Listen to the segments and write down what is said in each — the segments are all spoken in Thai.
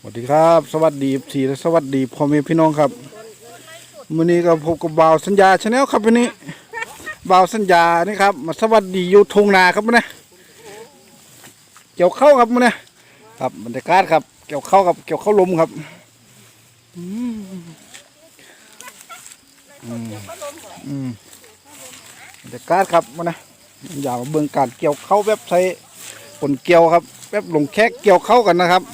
สวัสดีครับ สวัสดีสีและสวัสดีพ่อแม่พี่น้องครับมื้อนี้ก็พบกับบ่าวสัญญาชาแนลครับวันนี้บ่าวสัญญานี่ครับมาสวัสดีอยู่ทงนาครับมื้อนี้เกี่ยวเข้าวครับมื้อนี้ครับบรรยากาศครับ เกี่ยวเข้าวกับเกี่ยวเข้าวลมครับบรรยากาศครับมื้อนี้อยากมาเบิ่งการเกี่ยวเข้าวแบบใช้ผลเกี่ยวครับแบบลงแคกเกี่ยวเข้าวกันนะครับ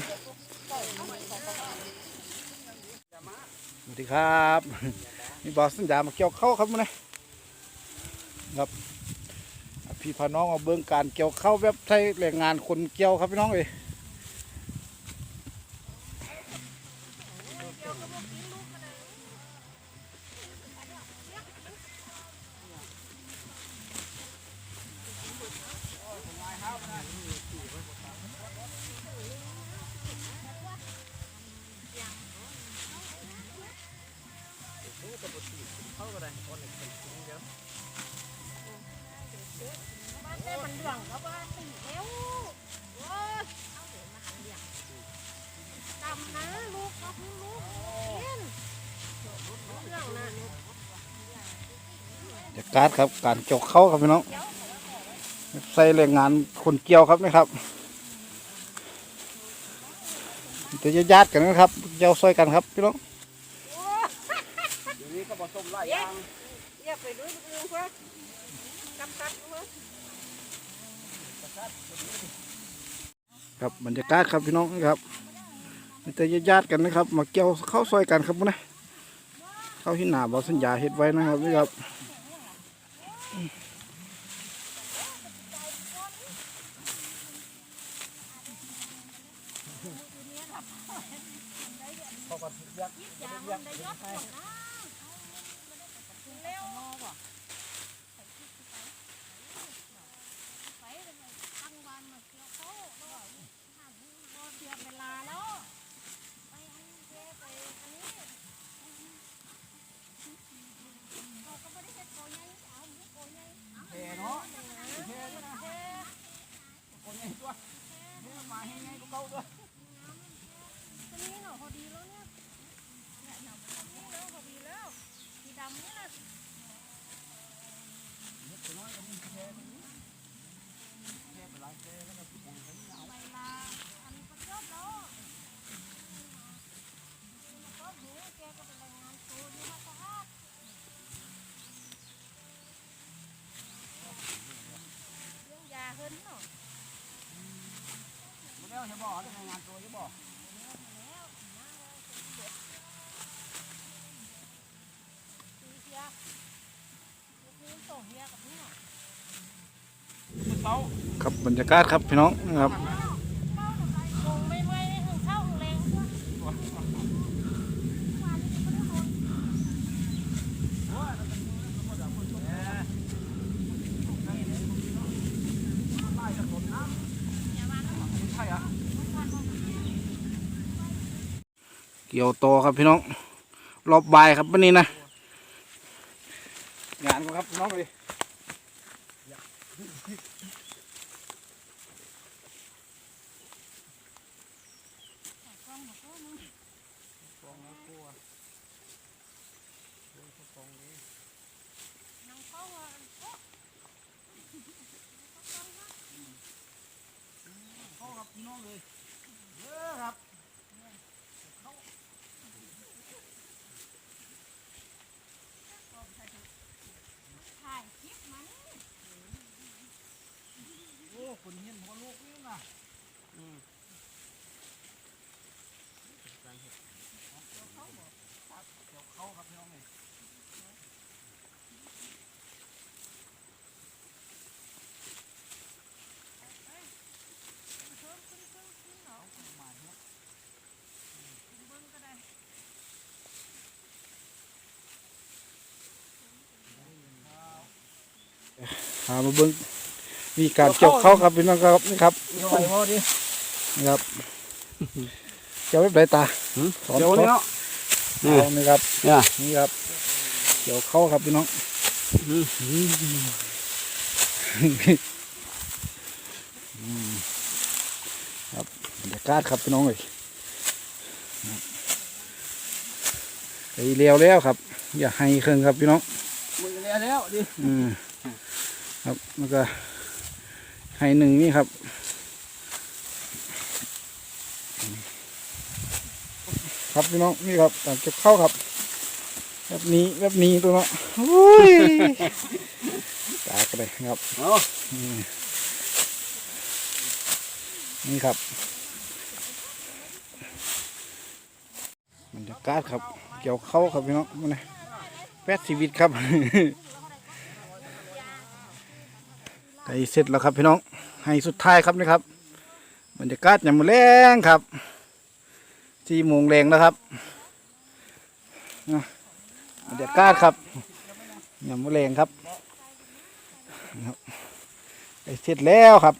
วัสดีครับมีบอสสัญญามาเกี่ยวเข้าวครับมื้อนี้ครับพี่พาน้องมาเบิ่งการเกี่ยวเข้าวแบบใช้แรงงานคนเกี่ยวครับพี่น้องเอ้ ก็ว่าตื่นแล้วโอ้ยเอาเดีมาหันเดียวต่ำนะลูกก็พึ่งลูกเล่นเครื่องนะจะการครับการจกเข้าครับพี่น้องใส่แรงงานคนเกี่ยวครับนะครับจะญาติกันนะครับเจ้าซอยกันครับพี่น้องเดี๋ยวนี้ก็ผสมหลายอย่างเยอะไปด้วยลูกเพื่อนกับกับด้วย ครับบรรยากาศครับพี่น้องนะครับมีแต่ญาติๆกันนะครับ มาเกี่ยวเข้าวซอยกันครับนี้เข้าที่หนาบอสัญญาเฮ็ดไว้นะครับนี่ครับเว นี่เนาะพอดีแล้วเนี่ยเนี่ยเนาะพอดีแล้วพอดีแล้วสีดำนี่แหละไปลาอันนี้ก็จบแล้วก็หูแกก็เป็นรายงานตัวนี่มาสะอาดเรื่องยาเฮิรนเนาะ แล้วจะบอกจะงานตัวจะบอกครับบรรยากาศครับพี่น้องครับ คงไม่ไม่ได้ถึงเข้าถึงแรงด้วย เกี่ยวโตอครับพี่น้อง รอบบ่ายครับวันนี้นะ งานครับน้องเลยน้องเลยเยอะครับ ถ่ายคลิปมัน โอ้คนเห็นหัวลูกนี่นะเกี่ยวเข้าครับพี่น้องเลย เพิ่มขึ้นขึ้นขึ้นเนาะเบิ่งก็ได้ หามาเบิ้งมีการเกี่ยวเข้าครับพี่น้องครับนี่ครับเดี๋ยวไอ้พ่อดินี่ครับเกี่ยวไว้ไหนตาสอนเดี๋ยวนี้เนาะ เอานี่ครับเนี่ยนี่ครับเกี่ยวเข้าครับพี่น้องอืมครับบรรยากาศครับพี่น้องเลยไอ้เลี้ยวแล้วครับ อย่าให้เครื่องครับพี่น้องมึงแล้วแล้วดิอืมครับแล้วก็ให้หนึ่งนี่ครับ ครับพี่น้องนี่ครับการเก็บเข้าวครับ แบบนี้แบบนี้ตัวเนาะอุ้ยตากเลยครับเอานี่ครับบรรยากาศครับ เกี่ยวเข้าวครับพี่น้องมาเลยแปดชีวิตครับไก่เสร็จแล้วครับพี่น้องให้สุดท้ายครับนี่ครับ บรรยากาศยามมื้อแรงครับ ที่โมงแรงแล้วครับอะบรรยากาครับยามมื้อแรงครับไก่เสร็จแล้วครับ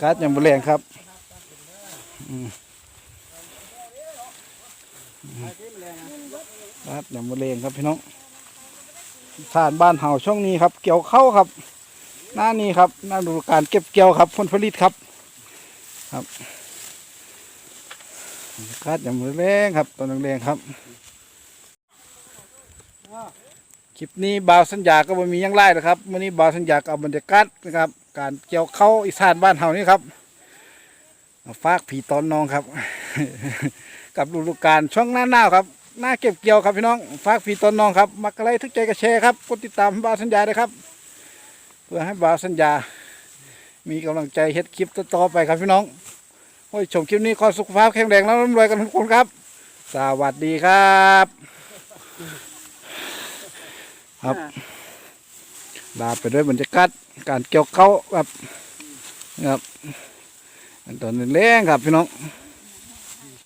การ์ดยังบแรงครับอืมการ์ดยังบแรงครับพี่น้อง สานบ้านเห่าช่องนี้ครับ เกี่ยวเข้าครับ หน้านี้ครับหน้าดูการเก็บเกี่ยวครับผลผลิตครับ ครับการ์ดยังแรงครับตอนแรงครับคลิปนี้บ่าวสัญญาก็บ่มียังไล่นะครับวันนี้บ่าวสัญญาก็เอาบรรยากาศนะครับ การเกี่ยวเข้าอีสานบ้านเฮานี่ครับมาฝากผีตอนน้องครับ กับฤดูกาลช่วงหน้าหนาวครับ หน้าเก็บเกี่ยวครับพี่น้องฝากผีตอนน้องครับมักอะไรทึกใจกระแชร์ครับกดติดตามบ่าวสัญญาด้วยครับ เพื่อให้บ่าวสัญญา มีกำลังใจเฮ็ดคลิปต่อๆไปครับพี่น้องโอ้ยชมคลิปนี้ขอสุขภาพแข็งแรงแล้วร่ำรวยกันทุกคนครับ สวัสดีครับ ครับลาไปด้วยบรรยากาศการเกี่ยวเขาครับครับอันตอนนี้แรงครับพี่น้อง